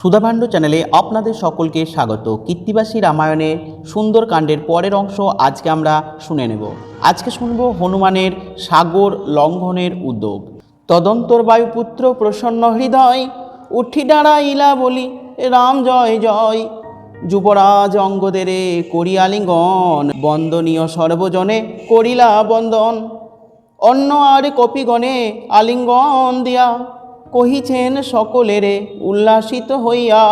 সুধাভাণ্ড চ্যানেলে আপনাদের সকলকে স্বাগত। কীর্তিবাসী রামায়ণের সুন্দরকাণ্ডের পরের অংশ আজকে আমরা শুনে নেব। আজকে শুনব হনুমানের সাগর লঙ্ঘনের উদ্যোগ। তদন্তর বায়ুপুত্র প্রসন্ন হৃদয়, উঠি দাঁড়াইলা বলি, রাম জয় জয়। যুবরাজ অঙ্গদেরে করিয়ালিঙ্গন বন্দনীয় সর্বজনে করিলা বন্দন। অন্য আর কপিগণে আলিঙ্গন দিয়া কহিছেন সকলেরে উল্লাসিত হইয়া,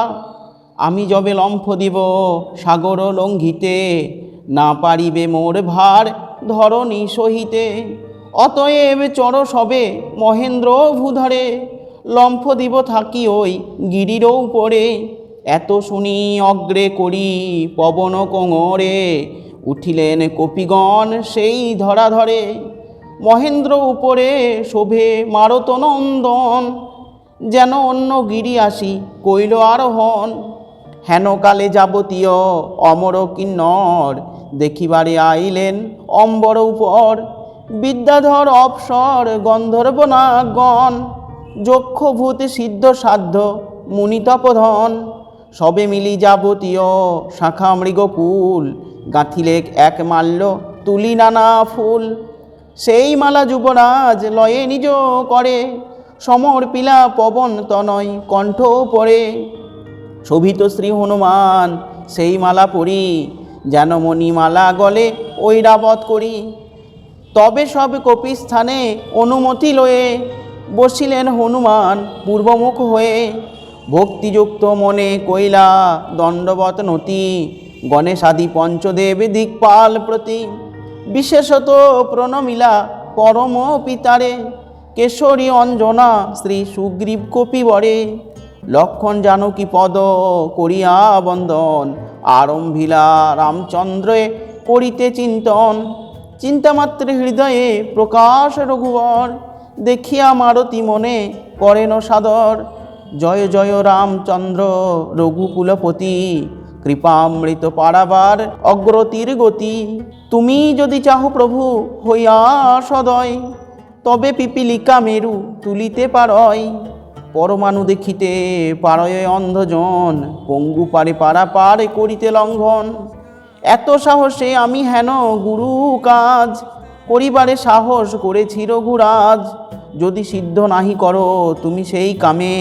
আমি যবে লম্ফ দিব সাগর লঙ্ঘিতে, না পারিবে মোর ভার ধরণী সহিতে। অতএব চর সবে মহেন্দ্র ভূধরে, লম্ফ দিব থাকি ওই গিরির উপরে। এত শুনি অগ্রে করি পবন কোঙরে, উঠিলেন কপিগণ সেই ধরা ধরে মহেন্দ্র উপরে শোভে মারতনন্দন যেন অন্য গিরি আসি, কইল, আরোহণ হেনকালে যাবতীয় অমর কিন্নর, দেখিবারে আইলেন অম্বর উপর। বিদ্যাধর অপসর গন্ধর্ব নাগণ যক্ষভূত সিদ্ধ সাধ্য মুনিতপধন সবে মিলি যাবতীয় শাখা মৃগকুল, গাঁথিলেক এক মাল্য তুলি নানা ফুল। সেই মালা যুবরাজ লয়ে নিজ করে সমর পিলা পবন তনয় কণ্ঠ পড়ে, শোভিত শ্রী হনুমান, সেই মালা পরি, যেন মণিমালা গলে ঐরাবত করি। তবে সব কপিস্থানে অনুমতি লয়ে বসিলেন হনুমান পূর্বমুখ হয়ে। ভক্তিযুক্ত মনে কইলা দণ্ডবত নতি, গণেশাদি পঞ্চদেব দিকপাল প্রতি। বিশেষত প্রণমিলা পরম পিতারে। কেশরী অঞ্জনা, শ্রী সুগ্রীব কপি বরে। লক্ষণ জানকী পদ করিয়া বন্দন, আরম্ভিলা রামচন্দ্রে করিতে চিন্তন। চিন্তামাত্রে হৃদয়ে প্রকাশ রঘুবর, দেখিয়া মারতি মনে করেন সাদর। জয় জয় রামচন্দ্র রঘুকুলপতি, কৃপামৃত পারাবার অগ্রতির গতি। তুমি যদি চাহ প্রভু, হইয়া সদয়। তবে পিপিলিকা মেরু তুলিতে পারয়, পরমাণু দেখিতে পারয় অন্ধজন, পঙ্গু পারে পারা পারে করিতে লঙ্ঘন। এত সাহসে আমি হেন গুরু কাজ, করিবারে সাহস করেছি রঘুরাজ। যদি সিদ্ধ নাহি করো, তুমি সেই কামে,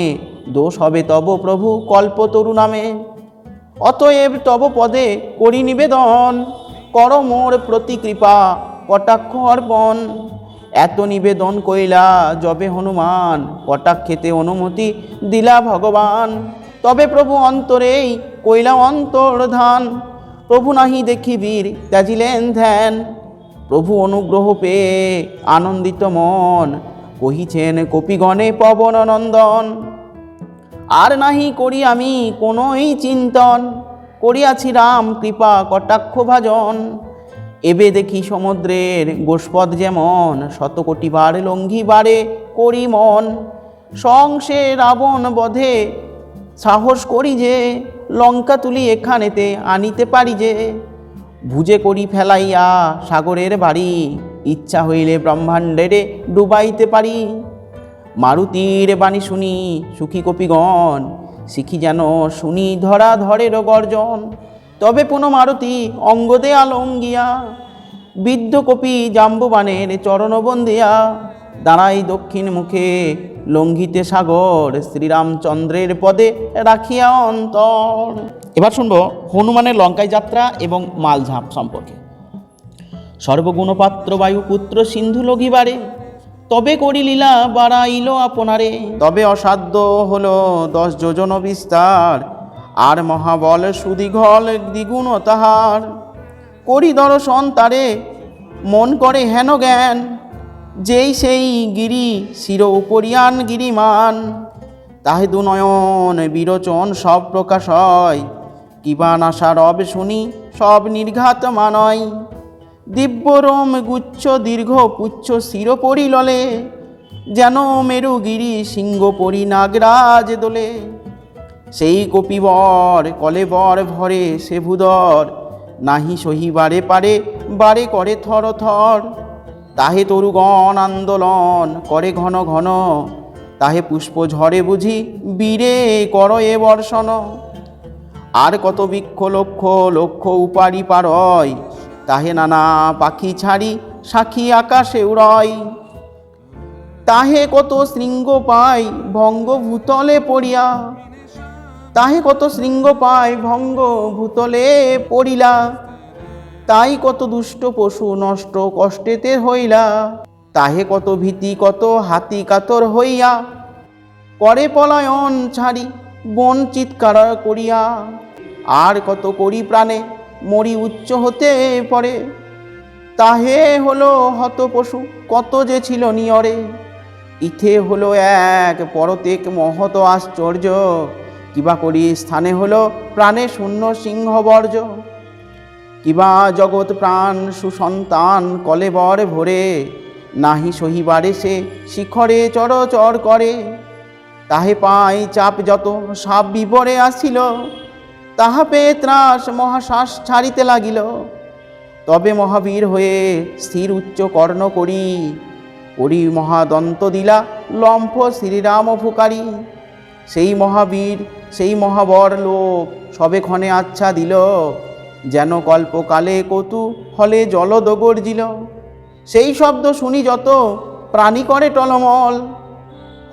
দোষ হবে তব প্রভু কল্পতরু নামে অতএব তব পদে করি নিবেদন, কর মোর প্রতি কৃপা, কটাক্ষ অর্পণ। এত নিবেদন কইলা যবে হনুমান কটাক্ষেতে অনুমতি দিলা ভগবান। তবে প্রভু অন্তরেই কইলা অন্তর্ধান। প্রভু নাহি দেখি বীর, ত্যাজিলেন ধ্যান। প্রভু অনুগ্রহ পেয়ে আনন্দিত মন, কহিছেন, কপিগণে পবন নন্দন। আর নাহি করি আমি কোনোই চিন্তন। করিয়াছি রাম কৃপা কটাক্ষ ভাজন। এবে দেখি সমুদ্রের গোষ্পদ যেমন, শতকোটি বার লঙ্ঘি বারে করি মন। সংসে রাবণ বধে, সাহস করি যে লঙ্কা তুলি এখানেতে আনিতে পারি যে। ভুজে করি ফেলাইয়া সাগরের বাড়ি, ইচ্ছা হইলে ব্রহ্মাণ্ডেরে ডুবাইতে পারি। মারুতির বাণী শুনি সুখী কপিগণ শিখি যেন শুনি ধরা ধরের গর্জন। তবে পুনঃ মারুতি অঙ্গদে আলঙ্গিয়া, বৃদ্ধ কপি জাম্ববানের চরণবন্দিয়া দাঁড়াই দক্ষিণ মুখে লঙ্ঘিতে সাগর, শ্রীরামচন্দ্রের পদে রাখিয়া অন্তর। এবার শুনব হনুমানের লঙ্কায় যাত্রা এবং মালঝাঁপ সম্পর্কে। সর্বগুণপাত্র বায়ুপুত্র সিন্ধু লগিবারে, তবে করি লীলা বাড়াইল আপনারে। তবে অসাধ্য হলো দশ যোজন বিস্তার আর মহাবল সুদীঘল দ্বিগুণ তাহার। করি দর্শন তারে, মন করে হেন জ্ঞান। যেই সেই গিরি শির উপরিয়ান গিরিমান। তাহে দুনয়ন বিরোচন সব প্রকাশ হয়। কিবান আশা রব শুনি, সব নির্ঘাত মানয়। দিব্যরম গুচ্ছ দীর্ঘ পুচ্ছ শির পরিললে। যেন মেরুগিরি সিংহ পরি নাগরাজ দোলে। সেই কপিবর কলেবর ভরে সে ভূদর। নাহি সহিবারে পারে, বারে করে থর থর। তাহে তরুগণ আন্দোলন করে ঘন ঘন। তাহে পুষ্প ঝরে বুঝি, বীরে কর এ বর্ষণ। আর কত বৃক্ষ, লক্ষ লক্ষ উপারি পারয়। তাহে নানা পাখি ছাড়ি সাক্ষী আকাশে উড়য় তাহে কত শৃঙ্গ পাই ভঙ্গ ভূতলে পড়িয়া। তাহে কত শৃঙ্গ পায় ভঙ্গ ভূতলে পড়িলা। তাই কত দুষ্ট পশু নষ্ট কষ্টেতে হইলা। তাহে কত ভীতি, কত হাতি কাতর হইয়া। করে পলায়ন ছাড়ি বন চিৎকার করিয়া। আর কত করি প্রাণে মরি উচ্চ হতে পড়ে। তাহে হলো হত পশু, কত যে ছিল নিয়রে। ইথে হলো এক পরতেক মহত আশ্চর্য কিবা করি স্থানে হলো প্রাণে শূন্য সিংহ বর্জ কিবা জগৎ প্রাণ সুসন্তান কলেবর ভরে, নাহি সহিবারে সে শিখরে চর করে। তাহে পাই চাপ যত সাপ বিবরে আসিল, তাহা পেয়ে ত্রাস মহাশ্বাস ছাড়িতে লাগিল। তবে মহাবীর হয়ে স্থির উচ্চ কর্ণ করি করি মহাদন্ত দিলা লম্ফ শ্রীরাম ফুকারি সেই মহাবীর, সেই মহাবর লোক সবে ক্ষণে আচ্ছা দিল। যেন কল্পকালে কতু ফলে জলদ গর্জিল সেই শব্দ শুনি যত, প্রাণী করে টলমল।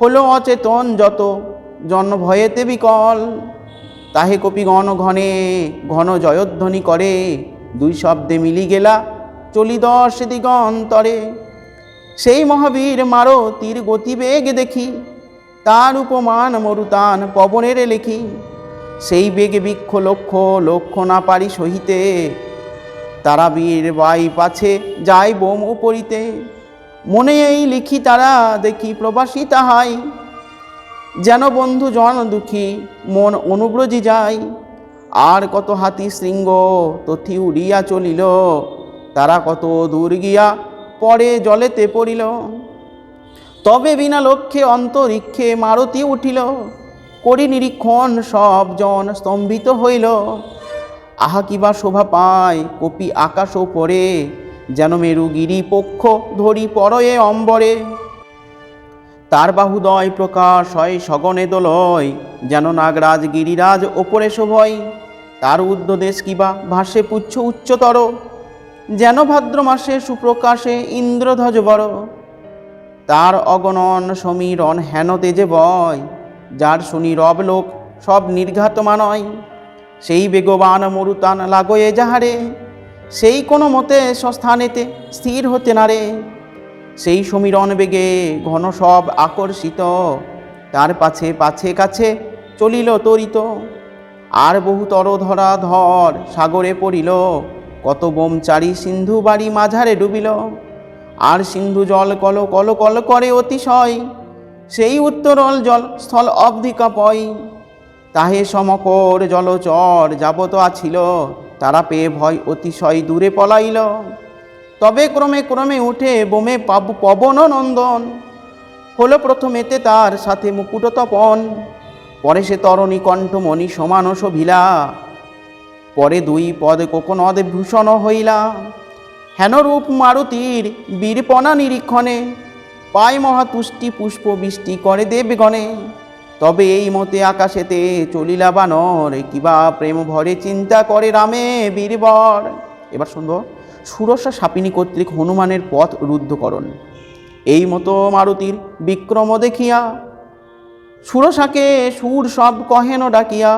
হলো অচেতন যত, জন ভয়েতে বিকল। তাহে কপিগণ ঘনে, ঘন জয়ধ্বনি করে। দুই শব্দে মিলি গেলা চলি দশ দিগন্তরে। সেই মহাবীর মারো তীর গতিবেগ দেখি। তার উপমান মরুতান পবনের লেখি। সেই বেগে বৃক্ষ লক্ষ লক্ষ না পারি সহিতে। তারা বীর বাই পাছে যায় বোম উপরিতে। মনে এই লিখি তারা দেখি প্রবাসী তাহাই। যেন বন্ধু জন দুঃখী, মন অনুব্রজি যায়। আর কত হাতি শৃঙ্গ তথি উড়িয়া চলিল। তারা কত দূর গিয়া পরে জলেতে পড়িল। তবে বিনা লক্ষ্যে অন্তরিক্ষে মারতি উঠিল করি নিরীক্ষণ সব জন স্তম্ভিত হইল। আহা কিবা শোভা পায় কপি আকাশ পরে যেন মেরুগিরি পক্ষ ধরি পরয়ে অম্বরে। তার বাহুদয় প্রকাশ হয় সগনে দোলয়, যেন নাগরাজ গিরিরাজ ওপরে শোভয়। তার উদ্যদেশ কিবা ভাসে পুচ্ছ উচ্চতর, যেন ভাদ্র মাসে সুপ্রকাশে ইন্দ্রধ্বজ বড়। তার অগণন সমীরণ হেন তেজে বয়, যার শুনি রব লোক সব নির্ঘাত মানয়। সেই বেগবান মরুতান লাগয়ে যাহারে, সেই কোনো মতে স্বস্থানেতে স্থির হতে না রে। সেই সমীরণ বেগে ঘন সব আকর্ষিত, তার পাছে পাছে কাছে চলিল তরিত। আর বহুতর ধরা ধর সাগরে পড়িল, কত বোমচারি সিন্ধু বাড়ি মাঝারে ডুবিল। আর সিন্ধু জল কল কল কল করে অতিশয়। সেই উত্তরল জল স্থল অবধিকা পয় তাহে সমকর জলচর যাবত আছিল, তারা পেয়ে ভয় অতিশয় দূরে পলাইল। তবে ক্রমে ক্রমে উঠে বোমে পাব পবন নন্দন। হলো প্রথমেতে তার সাথে মুকুট তপন, পরে সে তরণী কণ্ঠমণি সমান শোভিলা পরে দুই পদ কোকনদ ভূষণ হইলা। হেনরূপ মারুতির বীরপনা নিরীক্ষণে পায় মহাতুষ্টি পুষ্প বৃষ্টি করে দেবগণে। তবে এই মতে আকাশেতে চলিলা বানর কিবা প্রেম ভরে চিন্তা করে রামে বীরবর। এবার শুনব, সুরসা সাপিনী কর্তৃক হনুমানের পথ রুদ্ধকরণ। এই মতো মারুতির বিক্রম দেখিয়া সুরসাকে সুর সব কহেন ডাকিয়া,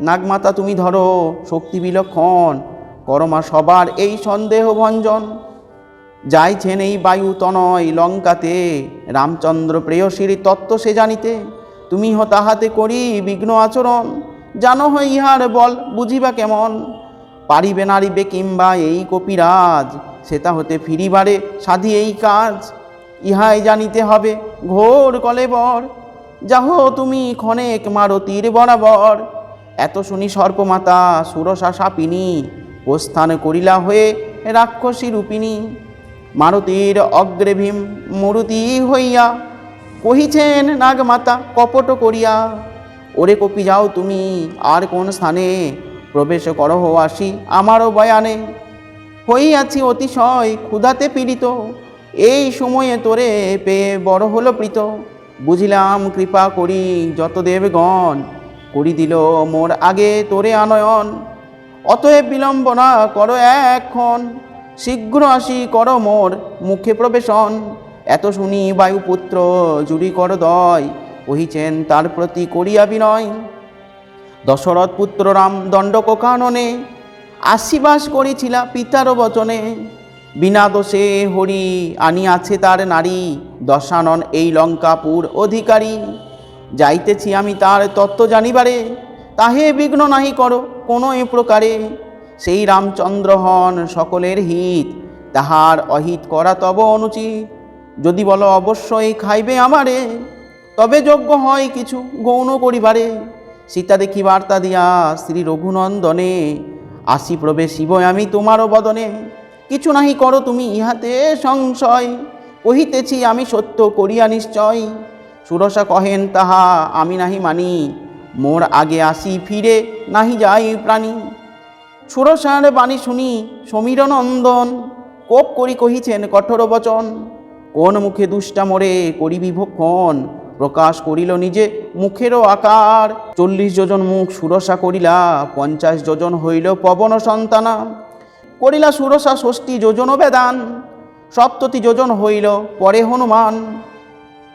নাগমাতা তুমি ধরো শক্তি বিলক্ষণ করমা সবার এই সন্দেহ ভঞ্জন যাইছেন এই বায়ু তনয় লঙ্কাতে, রামচন্দ্র প্রেয়সীর তত্ত্ব সে জানিতে, তুমি হ তাহাতে করি বিঘ্ন আচরণ, জানো হয় ইহার বল বুঝিবা কেমন? পারিবে নারিবে কিংবা এই কপিরাজ সেটা হতে ফিরিবারে সাধি এই কাজ। ইহাই জানিতে হবে ঘোর কলেবর, যাহ তুমি ক্ষণেক মারতীর বরাবর। এত শুনি সর্পমাতা সুরসা সাপিনী প্রস্থান করিলা হয়ে রাক্ষসী রূপিণী। মারুতির অগ্রে ভীম মরুতি হইয়া কহিছেন, নাগমাতা, কপট করিয়া। ওরে কপি যাও তুমি, আর কোন স্থানে প্রবেশ করহ আসি আমারও বয়ানে। হইয়াছি অতিশয় ক্ষুধাতে পীড়িত, এই সময়ে তোরে পেয়ে বড় হলো প্রীত। বুঝিলাম, কৃপা করি যত দেবগণ করি দিল মোর আগে তোরে আনয়ন। অতএব বিলম্বনা করো এখন। শীঘ্র আসি, করো মোর মুখে প্রবেশন। এত শুনি বায়ুপুত্র, জুড়ি কর দয়, কহিছেন তার প্রতি করিয়া বিনয় দশরথ পুত্র রাম দণ্ডক কাননে আশীবাস করেছিলা পিতার বচনে। বিনা দোষে হরি আনিয়াছে তার নারী, দশানন এই লঙ্কাপুর অধিকারী। যাইতেছি আমি তার তত্ত্ব জানিবারে। তাহে বিঘ্ন নাহি করো কোনো এ প্রকারে। সেই রামচন্দ্র হন সকলের হিত, তাহার অহিত করা তব অনুচিত। যদি বলো অবশ্যই খাইবে আমারে, তবে যোগ্য হয় কিছু গৌণ করিবারে সীতা দেখি বার্তা দিয়া শ্রী রঘুনন্দনে, আসি প্রবেশিব আমি তোমারও বদনে। কিছু নাহি করো তুমি ইহাতে সংশয়, কহিতেছি আমি সত্য করিয়া নিশ্চয়। সুরসা কহেন তাহা, আমি নাহি মানি। মোর আগে আসি ফিরে নাহি যাই প্রাণী। সুরসার বাণী শুনি সমীর নন্দন কোপ করি কহিছেন কঠোর বচন। কোন মুখে দুষ্টা মোরে করিবি ভক্ষণ? প্রকাশ করিল নিজে মুখেরও আকার। চল্লিশ যোজন মুখ সুরসা করিলা, পঞ্চাশ যোজন হইল পবন সন্তানা। করিলা সুরসা ষষ্ঠী যোজন বেদান, সপ্ততি যোজন হইল পরে হনুমান।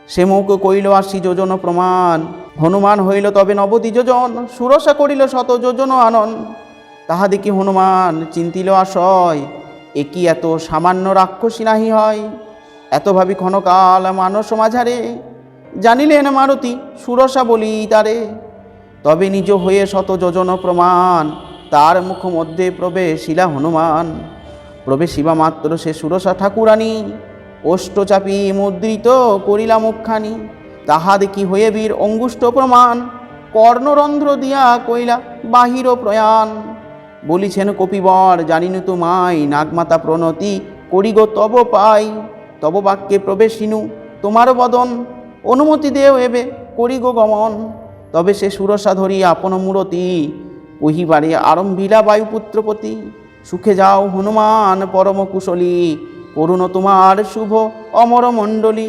সে মুখ কইল আশি যোজন প্রমাণ হনুমান হইল তবে নবদি যোজন সুরসা করিল শত যোজন আনন। তাহা দেখি হনুমান চিন্তিল আশয় একি এত সামান্য রাক্ষসী নাহি হয়? এত ভাবি ক্ষণকাল মানস মাঝারে। জানিলেন মারুতি, সুরসা বলি তারে। তবে নিজ হয়ে শত যোজন প্রমাণ, তার মুখ মধ্যে প্রবেশিলা হনুমান। প্রবেশিবা মাত্র সে সুরসা ঠাকুরানী। ওষ্ঠ চাপি মুদ্রিত করিলা মুখখানি তাহা দেখি হয়ে বীর অঙ্গুষ্ঠ প্রমাণ, কর্ণরন্ধ্র দিয়া কইলা বাহির প্রয়াণ। বলিছেন, কপিবর, জানিনু তোমায়, নাগমাতা প্রণতি করিগ তব পাই, তব বাক্যে প্রবেশিনু তোমার বদন। অনুমতি দেও এবে করিগ গমন। তবে সে সুরসা ধরি আপন মূরতি, কহিবারে আরম্ভিলা বায়ুপুত্রপতি, সুখে যাও হনুমান পরম কুশলী করুণ তোমার শুভ অমর মণ্ডলী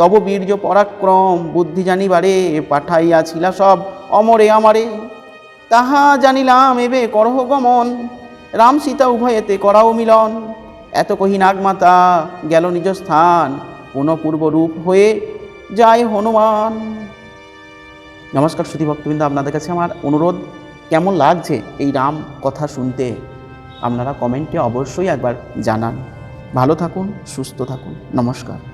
তব বীর্য পরাক্রম বুদ্ধি জানিবারে পাঠাইয়াছিলা সব অমরে আমারে। তাহা জানিলাম, এবে করহ গমন। রাম সীতা উভয়েতে করাও মিলন। এত কহি নাগমাতা, গেল নিজ স্থান পুনঃ পূর্ব রূপ হয়ে যায় হনুমান। নমস্কার শ্রুতি ভক্তবৃন্দ, আপনাদের কাছে আমার অনুরোধ, কেমন লাগছে এই রাম কথা শুনতে? আপনারা কমেন্টে অবশ্যই একবার জানান। ভালো থাকুন, সুস্থ থাকুন। নমস্কার।